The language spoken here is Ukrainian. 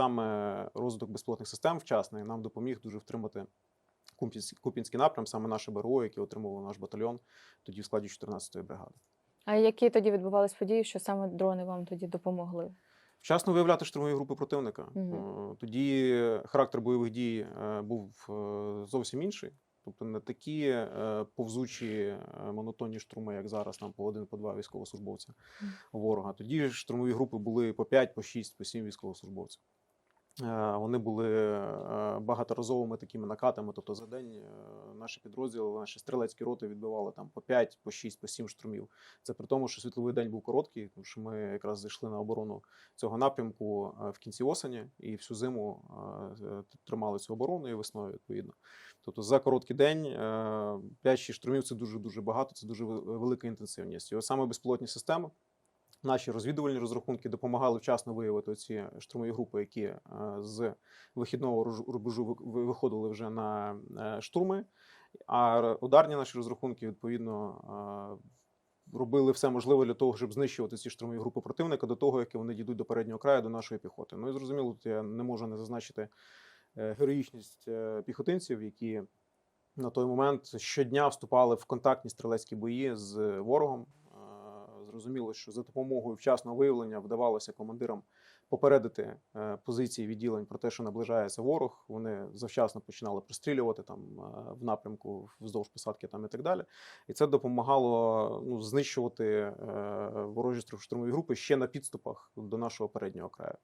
саме розвиток безпілотних систем вчасний нам допоміг дуже втримати Куп'янський напрям, саме наше БРО, яке отримував наш батальйон тоді в складі 14-ї бригади. А які тоді відбувались події, що саме дрони вам тоді допомогли? Вчасно виявляти штурмові групи противника. Е, Тоді характер бойових дій е, був е, зовсім інший. Тобто не такі е, повзучі е, монотонні штурми, як зараз, там по один, по два військовослужбовця ворога. Тоді штурмові групи були по 5, по 6, по 7 військовослужбовців. Е, Вони були е, багаторазовими такими накатами. Тобто за день е, наші підрозділи, наші стрілецькі роти відбивали там по 5, по 6, по 7 штурмів. Це при тому, що світловий день був короткий, тому що ми якраз зайшли на оборону цього напрямку в кінці осені і всю зиму тримали цю оборону і весною відповідно. Тобто за короткий день е, 5-6 штурмів це дуже дуже багато, це дуже велика інтенсивність. І саме безпілотні системи. Наші розвідувальні розрахунки допомагали вчасно виявити ці штурмові групи, які е, з вихідного рубежу ви- ви- виходили вже на е, штурми. А ударні наші розрахунки відповідно е, робили все можливе для того, щоб знищувати ці штурмові групи противника до того, як вони дійдуть до переднього краю, до нашої піхоти. Ну і зрозуміло, тут я не можу не зазначити героїчність піхотинців, які на той момент щодня вступали в контактні стрілецькі бої з ворогом. Зрозуміло, що за допомогою вчасного виявлення вдавалося командирам попередити е, позиції відділень про те, що наближається ворог. Вони завчасно починали пристрілювати там е, в напрямку вздовж посадки там і так далі. І це допомагало ну, знищувати е, ворожі штурмові групи ще на підступах до нашого переднього краю.